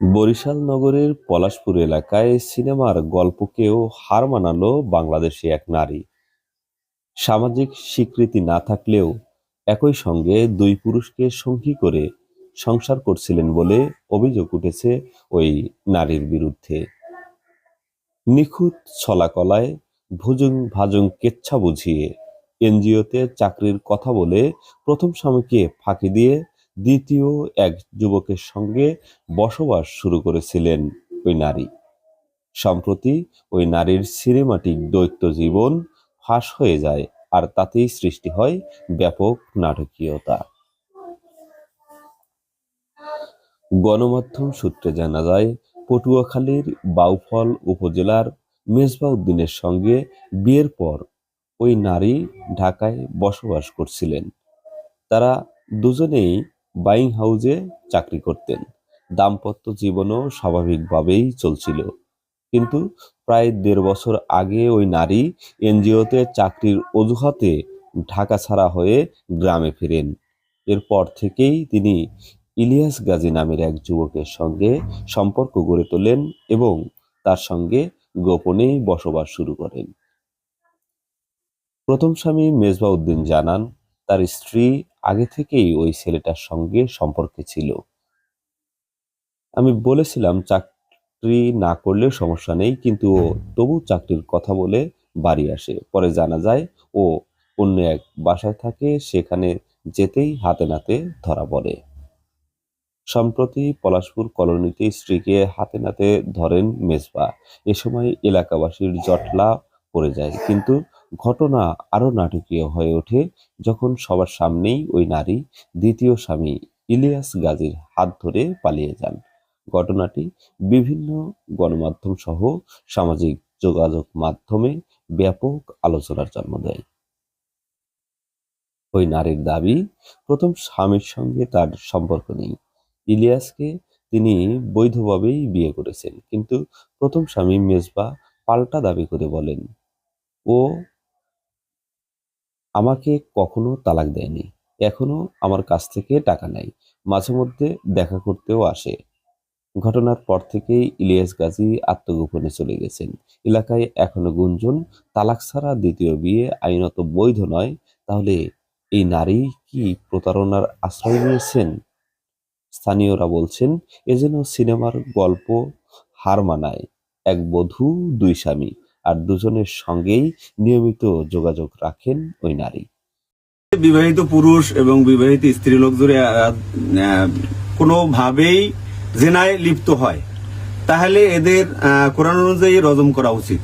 বরিশাল নগরের পলাশপুর এলাকায় সিনেমার গল্পকেও হার মানালো বাংলাদেশি এক নারী। সামাজিক স্বীকৃতি না থাকলেও একই সঙ্গে দুই পুরুষকে সঙ্গী করে সংসার করছিলেন বলে অভিযোগ উঠেছে ওই নারীর বিরুদ্ধে। নিখুঁত ছলাকলায় ভুজুং ভাজুং কেচ্ছা বুঝিয়ে এনজিওতে চাকরির কথা বলে প্রথম স্বামীকে ফাঁকি দিয়ে দ্বিতীয় এক যুবকের সঙ্গে বসবাস শুরু করেছিলেন ওই নারী। সম্প্রতি ওই নারীর সিনেমাটিক দৈত্য জীবন ফাঁস হয়ে যায় আর তাতেই সৃষ্টি হয় ব্যাপক নাটকীয়তা। গণমাধ্যম সূত্রে জানা যায়, পটুয়াখালীর বাউফল উপজেলার মেজবাউদ্দিনের সঙ্গে বিয়ের পর ওই নারী ঢাকায় বসবাস করছিলেন। তারা দুজনেই বাইং হাউজে চাকরি করতেন। দাম্পত্য জীবনও স্বাভাবিকভাবেই চলছিল। কিন্তু প্রায় দেড় বছর আগে ওই নারী এনজিওতে চাকরির অজুহাতে ঢাকা ছাড়া হয়ে গ্রামে ফিরেন। এরপর থেকেই তিনি ইলিয়াস গাজী নামের এক যুবকের সঙ্গে সম্পর্ক গড়ে তোলেন এবং তার সঙ্গে গোপনেই বসবাস শুরু করেন। প্রথম স্বামী মেজবাউদ্দিন জানান, তার স্ত্রী আগে থেকেই ওই ছেলেটার সঙ্গে সম্পর্কে ছিল। আমি বলেছিলাম, চাকরি না করলেও সমস্যা নেই, কিন্তু ও তবু চাকরির কথা বলে বাড়ি আসে। পরে জানা যায়, ও অন্য এক বাসায় থাকে, সেখানে যেতেই হাতে নাতে ধরা পড়ে। সম্প্রতি পলাশপুর কলোনিতে স্ত্রীকে হাতে নাতে ধরেন মেজবা। এ সময় এলাকাবাসীর জটলা পড়ে যায়, কিন্তু ঘটনা আরও নাটকীয় হয়ে ওঠে যখন সবার সামনেই ওই নারী দ্বিতীয় স্বামী ইলিয়াস গাজীর হাত ধরে পালিয়ে যান। ঘটনাটি বিভিন্ন গণমাধ্যম সহ সামাজিক যোগাযোগ মাধ্যমে ব্যাপক আলোচনার জন্ম দেয়। ওই নারীর দাবি, প্রথম স্বামীর সঙ্গে তার সম্পর্ক নেই। ইলিয়াসকে তিনি বৈধভাবেই বিয়ে করেছেন, কিন্তু প্রথম স্বামী মেজবা পাল্টা দাবি করে বলেন, ও আমাকে কখনো তালাক দেয়নি। এখনও আমার কাছ থেকে টাকা নেয়। মাঝে মধ্যে দেখা করতেও আসে। ঘটনার পর থেকেই ইলিয়াস গাজী আত্মগোপনে চলে গেছেন। এলাকায় এখনও গুঞ্জন, তালাক ছাড়া দ্বিতীয় বিয়ে আইনত বৈধ নয়। তাহলে এই নারী কি প্রতারণার আশ্রয় নিয়েছেন? স্থানীয়রা বলছেন, এ যেন সিনেমার গল্প হার মানায়। এক বধূ, দুই স্বামী। আর দুজনের সঙ্গেই নিয়মিত যোগাযোগ রাখেন ওই নারী। বিবাহিত পুরুষ এবং বিবাহিত স্ত্রী লোক আহ, কোনোভাবেই জেনায় লিপ্ত হয়। তাহলে এদের কোরআন অনুযায়ী রজম করা উচিত।